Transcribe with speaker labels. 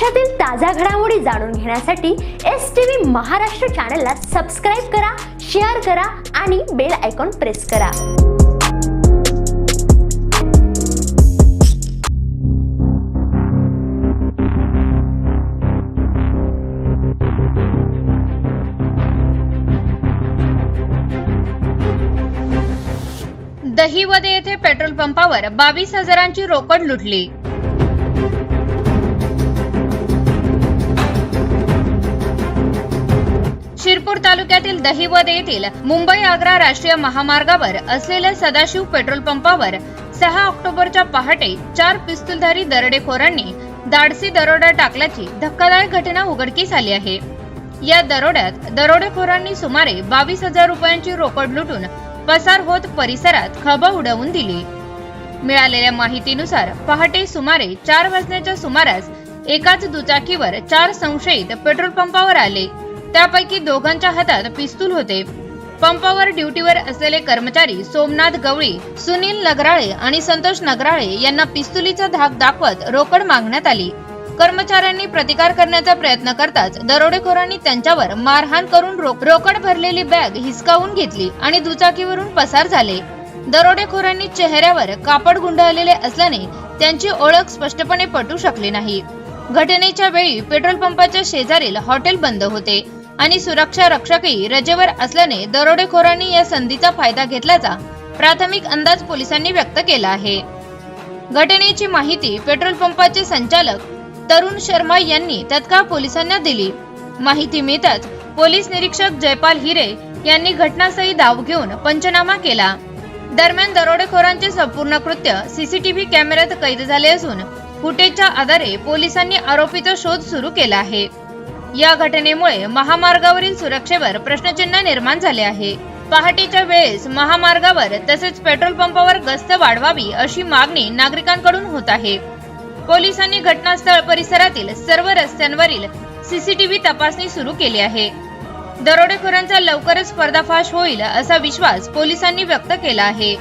Speaker 1: महाराष्ट्रातील ताज्या घडामोडी जाणून घेण्यासाठी एस टी व्ही महाराष्ट्र चॅनलला सबस्क्राईब करा शेअर करा आणि बेल आयकॉन प्रेस करा.
Speaker 2: दहिवदे येथे पेट्रोल पंपावर बावीस हजारांची रोकड लुटली. शिरपूर तालुक्यातील दहिवद येथील मुंबई आग्रा राष्ट्रीय महामार्गावर असलेल्या सदाशिव पेट्रोल पंपावर सहा ऑक्टोबरच्या पहाटे चार पिस्तुलधारी दरोडेखोरांनी दाडसी दरोडा टाकल्याची धक्कादायक घटना उघडकीस आली आहे. या दरोड्यात दरोडेखोरांनी सुमारे बावीस हजार रुपयांची रोकड लुटून पसार होत परिसरात खबा उडवून दिली. मिळालेल्या माहितीनुसार पहाटे सुमारे चार वाजण्याच्या सुमारास एकाच दुचाकीवर चार संशयित पेट्रोल पंपावर आले. त्यापैकी दोघांच्या हातात पिस्तूल होते. पंपावर ड्युटीवर असलेले कर्मचारी सोमनाथ गवळी सुनील नगराळे आणि संतोष नगराळे यांना पिस्तुलीचा धाक दाखवत रोकड मागण्यात आली. कर्मचाऱ्यांनी प्रतिकार करण्याचा प्रयत्न करताच दरोडेखोरांनी त्यांच्यावर मारहाण करून रोकड भरलेली बॅग हिसकावून घेतली आणि दुचाकीवरून पसार झाले. दरोडेखोरांनी चेहऱ्यावर कापड गुंडाळलेले असल्याने त्यांची ओळख स्पष्टपणे पटू शकली नाही. घटनेच्या वेळी पेट्रोल पंपाच्या शेजारील हॉटेल बंद होते. आणि सुरक्षा रक्षकही रजेवर असल्याने दरोडेखोरांनी या संधीचा फायदा घेतल्याचा प्राथमिक अंदाज पोलिसांनी व्यक्त केला आहे. घटनेची माहिती पेट्रोल पंपाचे संचालक तरुण शर्मा यांनी तत्काळ पोलिसांना दिली. माहिती मिळताच पोलीस निरीक्षक जयपाल हिरे यांनी घटनास्थळी धाव घेऊन पंचनामा केला. दरम्यान दरोडेखोरांचे संपूर्ण कृत्य सीसीटीव्ही कॅमेऱ्यात कैद झाले असून फुटेजच्या आधारे पोलिसांनी आरोपीचा शोध सुरू केला आहे. या घटनेमुळे महामार्गावरील सुरक्षेवर प्रश्नचिन्ह निर्माण झाले आहे. पहाटेच्या वेळेस महामार्गावर तसेच पेट्रोल पंपावर गस्त वाढवावी अशी मागणी नागरिकांकडून होत आहे. पोलिसांनी घटनास्थळ परिसरातील सर्व रस्त्यांवरील सीसीटीव्ही तपासणी सुरू केली आहे. दरोडेखोरांचा लवकरच पर्दाफाश होईल असा विश्वास पोलिसांनी व्यक्त केला आहे.